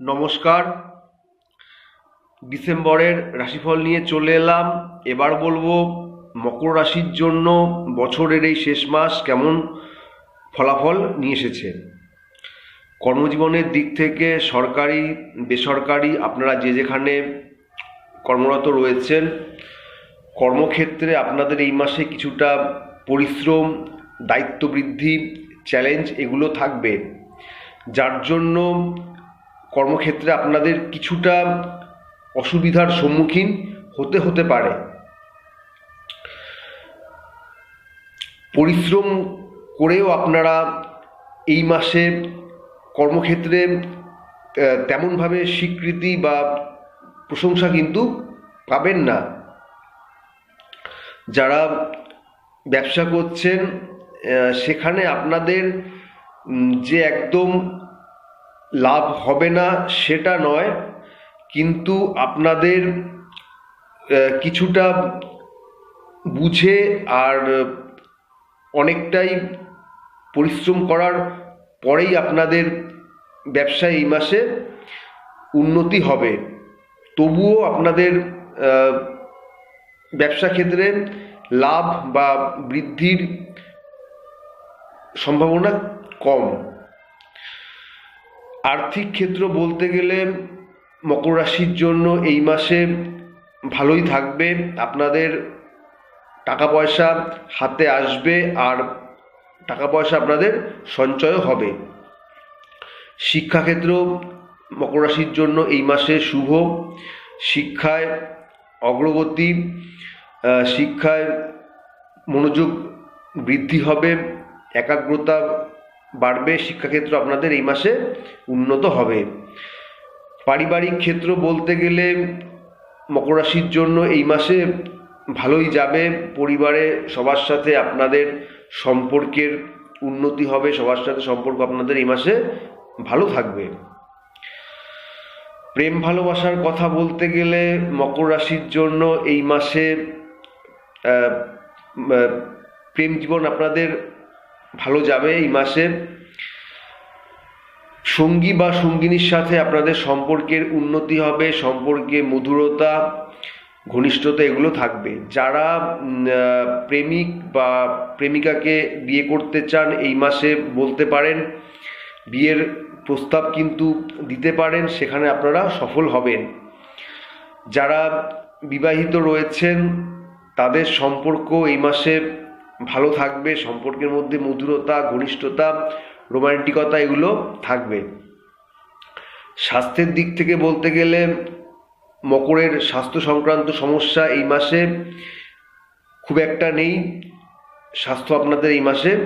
নমস্কার। ডিসেম্বরের রাশিফল নিয়ে চলে এলাম। এবার বলব, মকর রাশির জন্য বছরের এই শেষ মাস কেমন ফলাফল নিয়ে এসেছে? কর্মজীবনের দিক থেকে সরকারি, বেসরকারি, আপনারা যে যেখানে কর্মরত রয়েছেন, কর্মক্ষেত্রে আপনাদের এই মাসে কিছুটা পরিশ্রম দায়িত্ব বৃদ্ধি চ্যালেঞ্জ এগুলো থাকবে। যার জন্য কর্মক্ষেত্রে আপনাদের কিছুটা অসুবিধার সম্মুখীন হতে হতে পারে। পরিশ্রম করেও আপনারা এই মাসে কর্মক্ষেত্রে তেমনভাবে স্বীকৃতি বা প্রশংসা কিন্তু পাবেন না। যারা ব্যবসা করছেন সেখানে আপনাদের যে একদম লাভ হবে না সেটা নয়, কিন্তু আপনাদের কিছুটা বুঝে আর অনেকটাই পরিশ্রম করার পরেই আপনাদের ব্যবসায় এই মাসে উন্নতি হবে। তবুও আপনাদের ব্যবসা ক্ষেত্রে লাভ বা বৃদ্ধির সম্ভাবনা কম। আর্থিক ক্ষেত্র বলতে গেলে মকর রাশির জন্য এই মাসে ভালোই থাকবে। আপনাদের টাকা পয়সা হাতে আসবে আর টাকা পয়সা আপনাদের সঞ্চয় হবে। শিক্ষাক্ষেত্র মকর রাশির জন্য এই মাসে শুভ। শিক্ষায় অগ্রগতি শিক্ষায় মনোযোগ বৃদ্ধি হবে, একাগ্রতা বাড়বে, শিক্ষাক্ষেত্র আপনাদের এই মাসে উন্নত হবে। পারিবারিক ক্ষেত্র বলতে গেলে মকর রাশির জন্য এই মাসে ভালোই যাবে। পরিবারে সবার সাথে আপনাদের সম্পর্কের উন্নতি হবে, সবার সাথে সম্পর্ক আপনাদের এই মাসে ভালো থাকবে। প্রেম ভালোবাসার কথা বলতে গেলে মকর রাশির জন্য এই মাসে প্রেম জীবন আপনাদের ভালো যাবে এই মাসে সঙ্গী বা সঙ্গিনীর সাথে আপনাদের সম্পর্কের উন্নতি হবে, সম্পর্কে মধুরতা, ঘনিষ্ঠতা এগুলো থাকবে। যারা প্রেমিক বা প্রেমিকাকে বিয়ে করতে চান এই মাসে বলতে পারেন, বিয়ের প্রস্তাব কিন্তু দিতে পারেন, সেখানে আপনারা সফল হবেন। যারা বিবাহিত রয়েছেন, তাদের সম্পর্ক এই মাসে ভালো থাকবে সম্পর্কের মধ্যে মধুরতা ঘনিষ্ঠতা রোমান্টিকতা এগুলো থাকবে। স্বাস্থ্যের দিক থেকে বলতে গেলে মকরের স্বাস্থ্য সংক্রান্ত সমস্যা এই মাসে খুব একটা নেই। স্বাস্থ্য আপনাদের এই মাসে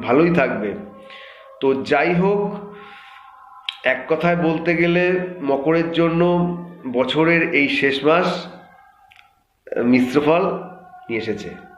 ভালোই থাকবে। তো যাই হোক এক কথায় বলতে গেলে মকরের জন্য বছরের এই শেষ মাস আহ, মিশ্র ফল নিয়ে এসেছে।